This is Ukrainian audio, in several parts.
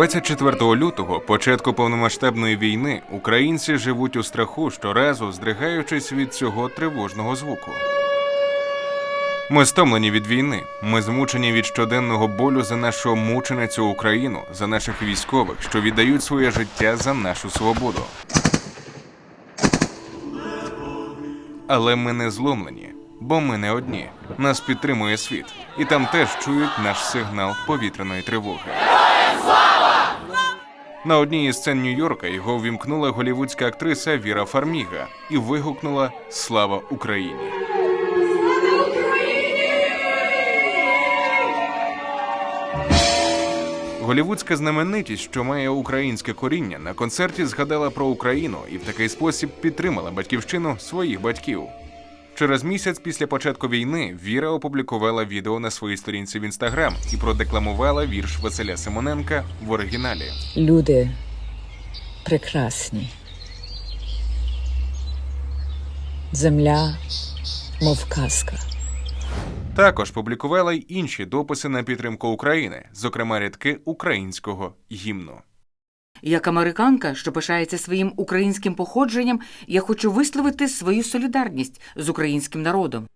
24 лютого, початку повномасштабної війни, українці живуть у страху, щоразу здригаючись від цього тривожного звуку. Ми стомлені від війни. Ми змучені від щоденного болю за нашу мученицю Україну, за наших військових, що віддають своє життя за нашу свободу. Але ми не зломлені, бо ми не одні. Нас підтримує світ, і там теж чують наш сигнал повітряної тривоги. На одній із сцен Нью-Йорка його ввімкнула голівудська актриса Віра Фарміга і вигукнула Слава Україні. Голівудська знаменитість, що має українське коріння, на концерті згадала про Україну і в такий спосіб підтримала батьківщину своїх батьків. Через місяць після початку війни Віра опублікувала відео на своїй сторінці в інстаграм і продекламувала вірш Василя Симоненка в оригіналі. Люди прекрасні. Земля, мов казка. Також публікувала й інші дописи на підтримку України, зокрема рядки українського гімну. Як американка, що пишається своїм українським походженням, я хочу висловити свою солідарність з українським народом.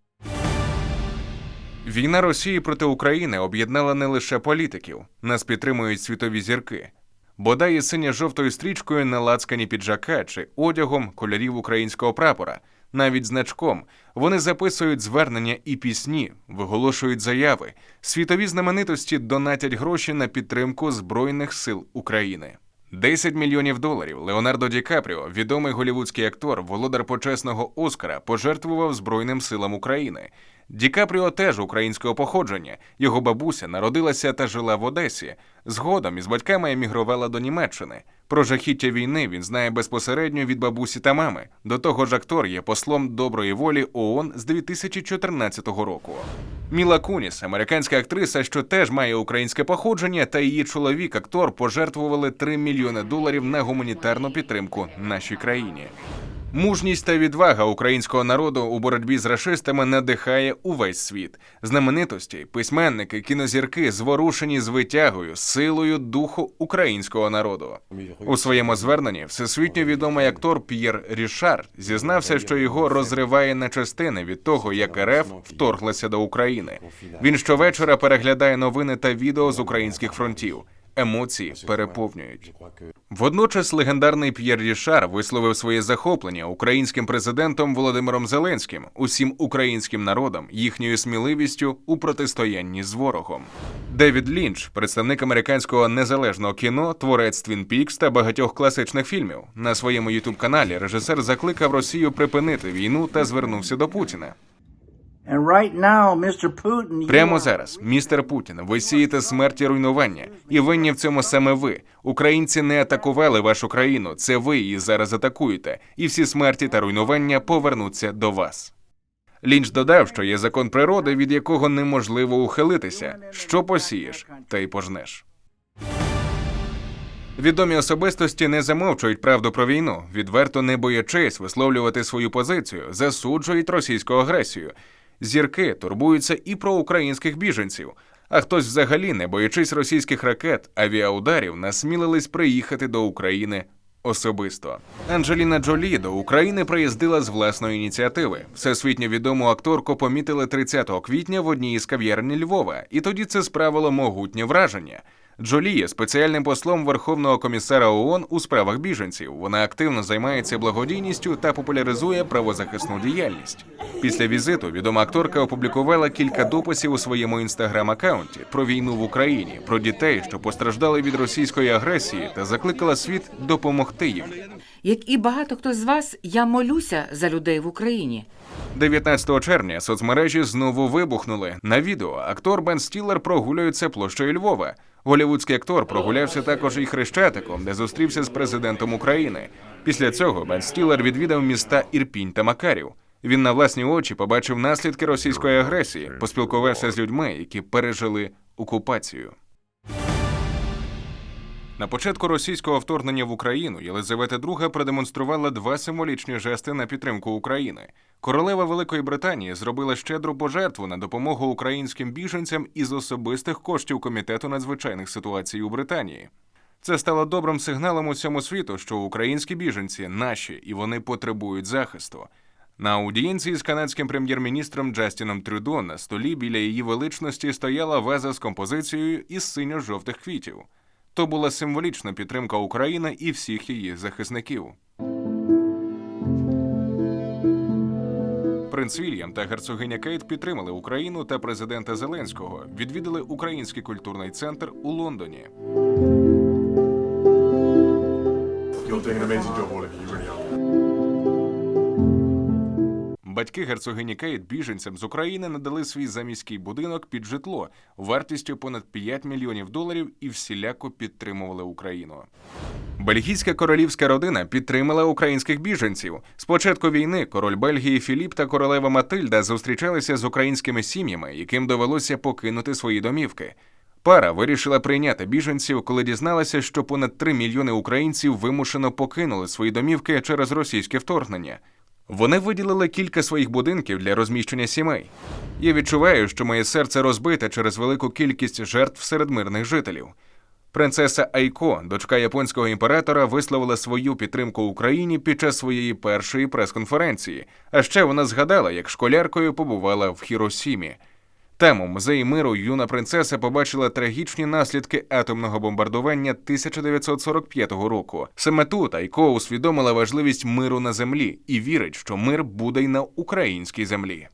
Війна Росії проти України об'єднала не лише політиків, нас підтримують світові зірки. Бодай і синьо-жовтою стрічкою на лацкані піджака чи одягом кольорів українського прапора, навіть значком, вони записують звернення і пісні, виголошують заяви. Світові знаменитості донатять гроші на підтримку Збройних сил України. 10 мільйонів доларів Леонардо Ді Капріо, відомий голівудський актор, володар почесного Оскара, пожертвував Збройним силам України. Ді Капріо теж українського походження. Його бабуся народилася та жила в Одесі. Згодом із батьками емігрувала до Німеччини. Про жахіття війни він знає безпосередньо від бабусі та мами. До того ж, актор є послом доброї волі ООН з 2014 року. Міла Куніс, американська актриса, що теж має українське походження, та її чоловік, актор, пожертвували 3 мільйони доларів на гуманітарну підтримку нашій країні. Мужність та відвага українського народу у боротьбі з рашистами надихає увесь світ. Знаменитості, письменники, кінозірки зворушені з витягою, силою духу українського народу. У своєму зверненні всесвітньо відомий актор П'єр Рішар зізнався, що його розриває на частини від того, як РФ вторглася до України. Він щовечора переглядає новини та відео з українських фронтів. Емоції переповнюють. Водночас легендарний П'єр Рішар висловив своє захоплення українським президентом Володимиром Зеленським, усім українським народом, їхньою сміливістю у протистоянні з ворогом. Девід Лінч, представник американського незалежного кіно, творець Твін Пікс та багатьох класичних фільмів, на своєму ютуб каналі режисер закликав Росію припинити війну та звернувся до Путіна. Прямо зараз, містер Путін, ви сієте смерть і руйнування, і винні в цьому саме ви. Українці не атакували вашу країну. Це ви її зараз атакуєте, і всі смерті та руйнування повернуться до вас. Лінч додав, що є закон природи, від якого неможливо ухилитися. Що посієш, та й пожнеш. Відомі особистості не замовчують правду про війну, відверто не боячись висловлювати свою позицію, засуджують російську агресію. Зірки турбуються і про українських біженців. А хтось взагалі, не боячись російських ракет, авіаударів, насмілились приїхати до України особисто. Анджеліна Джолі до України приїздила з власної ініціативи. Всесвітньо відому акторку помітили 30 квітня в одній із кав'ярні Львова, і тоді це справило могутнє враження. Джолі є спеціальним послом Верховного комісара ООН у справах біженців. Вона активно займається благодійністю та популяризує правозахисну діяльність. Після візиту відома акторка опублікувала кілька дописів у своєму інстаграм-аккаунті про війну в Україні, про дітей, що постраждали від російської агресії, та закликала світ допомогти їм. Як і багато хто з вас, я молюся за людей в Україні. 19 червня соцмережі знову вибухнули. На відео актор Бен Стілер прогулюється площею Львова. Голівудський актор прогулявся також і хрещатиком, де зустрівся з президентом України. Після цього Бен Стілер відвідав міста Ірпінь та Макарів. Він на власні очі побачив наслідки російської агресії, поспілкувався з людьми, які пережили окупацію. На початку російського вторгнення в Україну Єлизавета II продемонструвала два символічні жести на підтримку України. Королева Великої Британії зробила щедру пожертву на допомогу українським біженцям із особистих коштів Комітету надзвичайних ситуацій у Британії. Це стало добрим сигналом усьому світу, що українські біженці наші і вони потребують захисту. На аудієнції з канадським прем'єр-міністром Джастіном Трюдо на столі біля її величності стояла ваза з композицією із синьо-жовтих квітів. То була символічна підтримка України і всіх її захисників. Принц Вільям та герцогиня Кейт підтримали Україну та президента Зеленського, відвідали Український культурний центр у Лондоні. Батьки герцогині Кейт біженцям з України надали свій заміський будинок під житло вартістю понад 5 мільйонів доларів і всіляко підтримували Україну. Бельгійська королівська родина підтримала українських біженців. З початку війни король Бельгії Філіп та королева Матильда зустрічалися з українськими сім'ями, яким довелося покинути свої домівки. Пара вирішила прийняти біженців, коли дізналася, що понад 3 мільйони українців вимушено покинули свої домівки через російське вторгнення. Вони виділили кілька своїх будинків для розміщення сімей. Я відчуваю, що моє серце розбите через велику кількість жертв серед мирних жителів. Принцеса Айко, дочка японського імператора, висловила свою підтримку Україні під час своєї першої прес-конференції. А ще вона згадала, як школяркою побувала в Хіросімі. Там у музеї миру юна принцеса побачила трагічні наслідки атомного бомбардування 1945 року. Саме тут Айко усвідомила важливість миру на землі і вірить, що мир буде й на українській землі.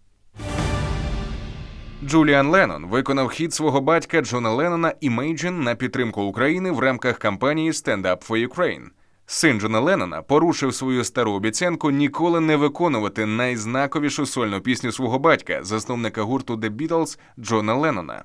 Джуліан Леннон виконав хід свого батька Джона Леннона Imagine на підтримку України в рамках кампанії Stand Up for Ukraine. Син Джона Леннона порушив свою стару обіцянку ніколи не виконувати найзнаковішу сольну пісню свого батька, засновника гурту The Beatles Джона Леннона.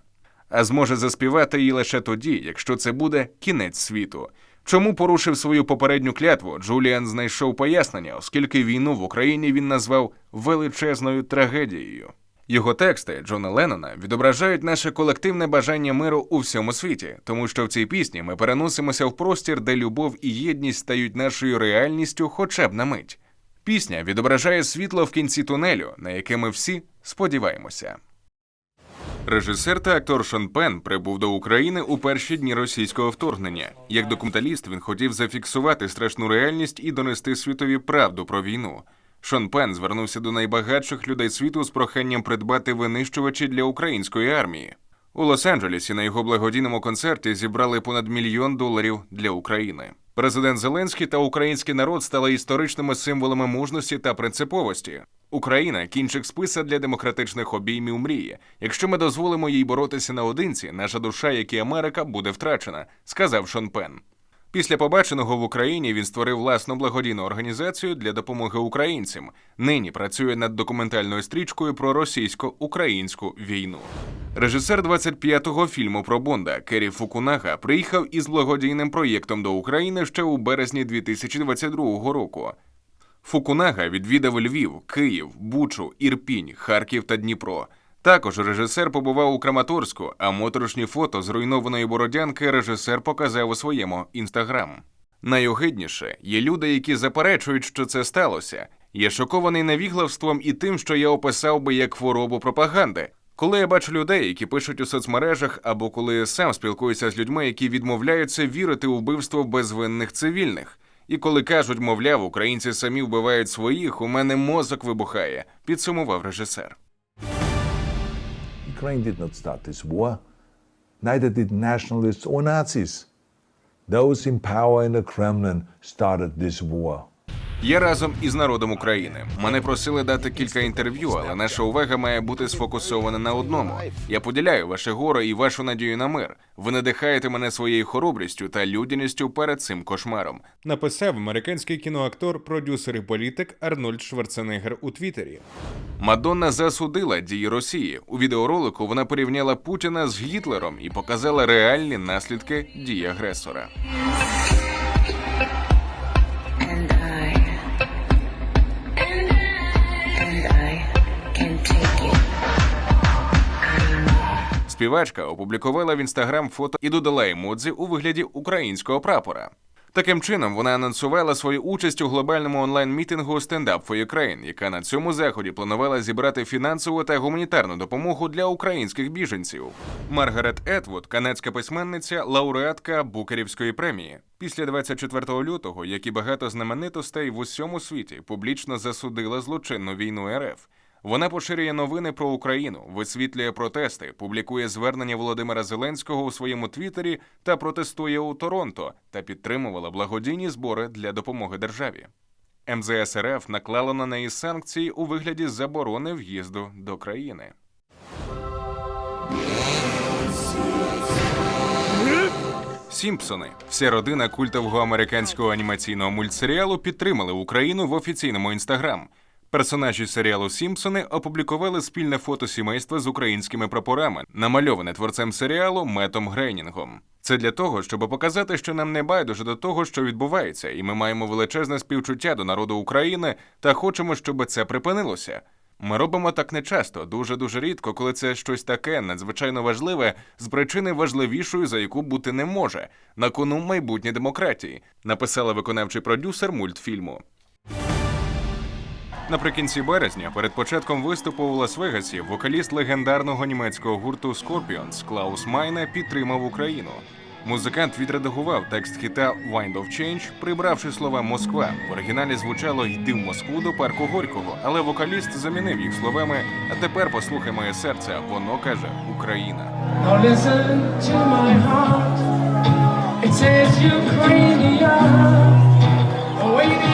А зможе заспівати її лише тоді, якщо це буде кінець світу. Чому порушив свою попередню клятву, Джуліан знайшов пояснення, оскільки війну в Україні він назвав величезною трагедією. Його тексти Джона Леннона відображають наше колективне бажання миру у всьому світі, тому що в цій пісні ми переносимося в простір, де любов і єдність стають нашою реальністю хоча б на мить. Пісня відображає світло в кінці тунелю, на яке ми всі сподіваємося. Режисер та актор Шон Пен прибув до України у перші дні російського вторгнення. Як документаліст він хотів зафіксувати страшну реальність і донести світові правду про війну. Шон Пен звернувся до найбагатших людей світу з проханням придбати винищувачі для української армії. У Лос-Анджелесі на його благодійному концерті зібрали понад мільйон доларів для України. Президент Зеленський та український народ стали історичними символами мужності та принциповості. Україна кінчик списа для демократичних обіймів мрії. Якщо ми дозволимо їй боротися наодинці, наша душа, як і Америка, буде втрачена, сказав Шон Пен. Після побаченого в Україні він створив власну благодійну організацію для допомоги українцям. Нині працює над документальною стрічкою про російсько-українську війну. Режисер 25-го фільму про Бонда Керрі Фукунага приїхав із благодійним проєктом до України ще у березні 2022 року. Фукунага відвідав Львів, Київ, Бучу, Ірпінь, Харків та Дніпро. Також режисер побував у Краматорську, а моторошні фото зруйнованої бородянки режисер показав у своєму інстаграм. Найогидніше є люди, які заперечують, що це сталося. Я шокований невіглавством і тим, що я описав би як хворобу пропаганди. Коли я бачу людей, які пишуть у соцмережах, або коли сам спілкуюся з людьми, які відмовляються вірити у вбивство безвинних цивільних. І коли кажуть, мовляв, українці самі вбивають своїх, у мене мозок вибухає, підсумував режисер. Ukraine did not start this war. Neither did nationalists or Nazis. Those in power in the Kremlin started this war. Я разом із народом України. Мене просили дати кілька інтерв'ю, але наша увага має бути сфокусована на одному. Я поділяю ваше горе і вашу надію на мир. Ви надихаєте мене своєю хоробрістю та людяністю перед цим кошмаром. Написав американський кіноактор, продюсер і політик Арнольд Шварценеггер у Твіттері. Мадонна засудила дії Росії. У відеоролику вона порівняла Путіна з Гітлером і показала реальні наслідки дій агресора. Співачка опублікувала в інстаграм фото і додала емодзі у вигляді українського прапора. Таким чином, вона анонсувала свою участь у глобальному онлайн-мітингу Stand Up for Ukraine, яка на цьому заході планувала зібрати фінансову та гуманітарну допомогу для українських біженців. Маргарет Етвуд, канадська письменниця, лауреатка Букерівської премії. Після 24 лютого, як і багато знаменитостей в усьому світі, публічно засудила злочинну війну РФ. Вона поширює новини про Україну, висвітлює протести, публікує звернення Володимира Зеленського у своєму твіттері та протестує у Торонто та підтримувала благодійні збори для допомоги державі. МЗС РФ наклало на неї санкції у вигляді заборони в'їзду до країни. Сімпсони. Вся родина культового американського анімаційного мультсеріалу підтримали Україну в офіційному інстаграм. Персонажі серіалу Сімпсони опублікували спільне фото сімейства з українськими прапорами, намальоване творцем серіалу Метом Грейнінгом. Це для того, щоб показати, що нам не байдуже до того, що відбувається, і ми маємо величезне співчуття до народу України та хочемо, щоб це припинилося. Ми робимо так нечасто, дуже дуже рідко, коли це щось таке надзвичайно важливе з причини важливішої, за яку бути не може, на кону майбутнє демократії, написала виконавчий продюсер мультфільму. Наприкінці березня, перед початком виступу у Лас-Вегасі, вокаліст легендарного німецького гурту Scorpions Клаус Майне підтримав Україну. Музикант відредагував текст хіта Wind of Change, прибравши слова Москва. В оригіналі звучало Йди в Москву до парку Горького, але вокаліст замінив їх словами А тепер послухай моє серце. Воно каже Україна. It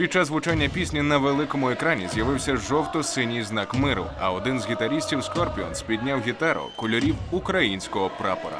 Під час звучання пісні на великому екрані з'явився жовто-синій знак миру, а один з гітарістів Скорпіонс підняв гітару кольорів українського прапора.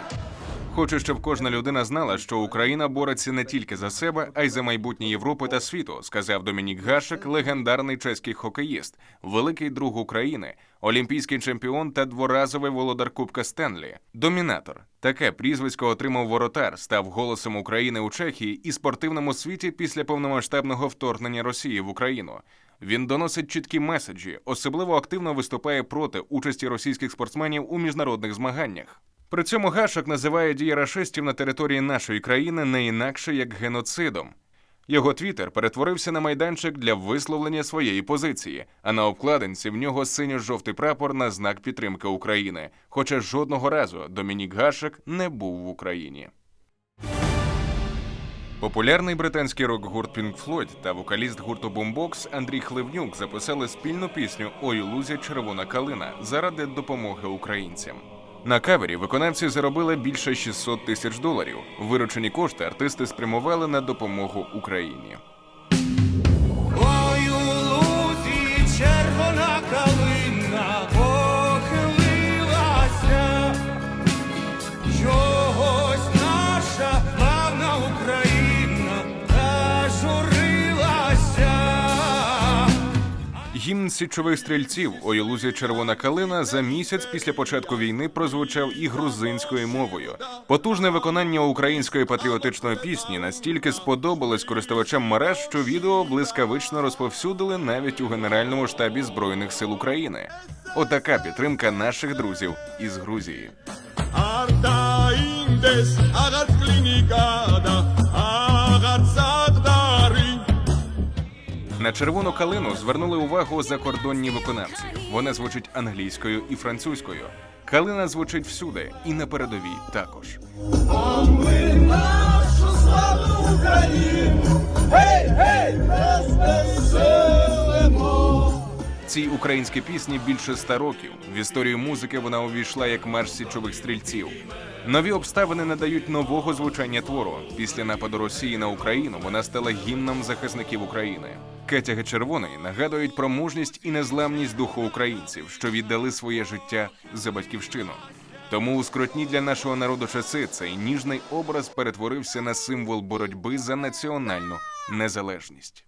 Хочу, щоб кожна людина знала, що Україна бореться не тільки за себе, а й за майбутнє Європи та світу, сказав Домінік Гашек, легендарний чеський хокеїст, великий друг України, олімпійський чемпіон та дворазовий володар Кубка Стенлі. Домінатор таке прізвисько отримав воротар, став голосом України у Чехії і спортивному світі після повномасштабного вторгнення Росії в Україну. Він доносить чіткі меседжі, особливо активно виступає проти участі російських спортсменів у міжнародних змаганнях. При цьому Гашок називає дії рашистів на території нашої країни не інакше як геноцидом. Його твіттер перетворився на майданчик для висловлення своєї позиції, а на обкладинці в нього синьо-жовтий прапор на знак підтримки України. Хоча жодного разу Домінік Гашек не був в Україні. Популярний британський рок-гурт Pink Floyd та вокаліст гурту Boombox Андрій Хливнюк записали спільну пісню Ой у лузі червона калина заради допомоги українцям. На кавері виконавці заробили більше 600 тисяч доларів. Виручені кошти артисти спрямували на допомогу Україні. Гімн січових стрільців «Ой у лузі червона калина за місяць після початку війни прозвучав і грузинською мовою. Потужне виконання української патріотичної пісні настільки сподобалось користувачам мереж, що відео блискавично розповсюдили навіть у Генеральному штабі Збройних сил України. Отака підтримка наших друзів із Грузії. На червону калину звернули увагу закордонні виконавці. Вона звучить англійською і французькою. Калина звучить всюди, і на передовій також. Гей. Цій українській пісні більше ста років. В історію музики вона увійшла як марш січових стрільців. Нові обставини надають нового звучання твору. Після нападу Росії на Україну вона стала гімном захисників України. Кетяги червоної нагадують про мужність і незламність духу українців, що віддали своє життя за батьківщину. Тому у скрутні для нашого народу часи цей ніжний образ перетворився на символ боротьби за національну незалежність.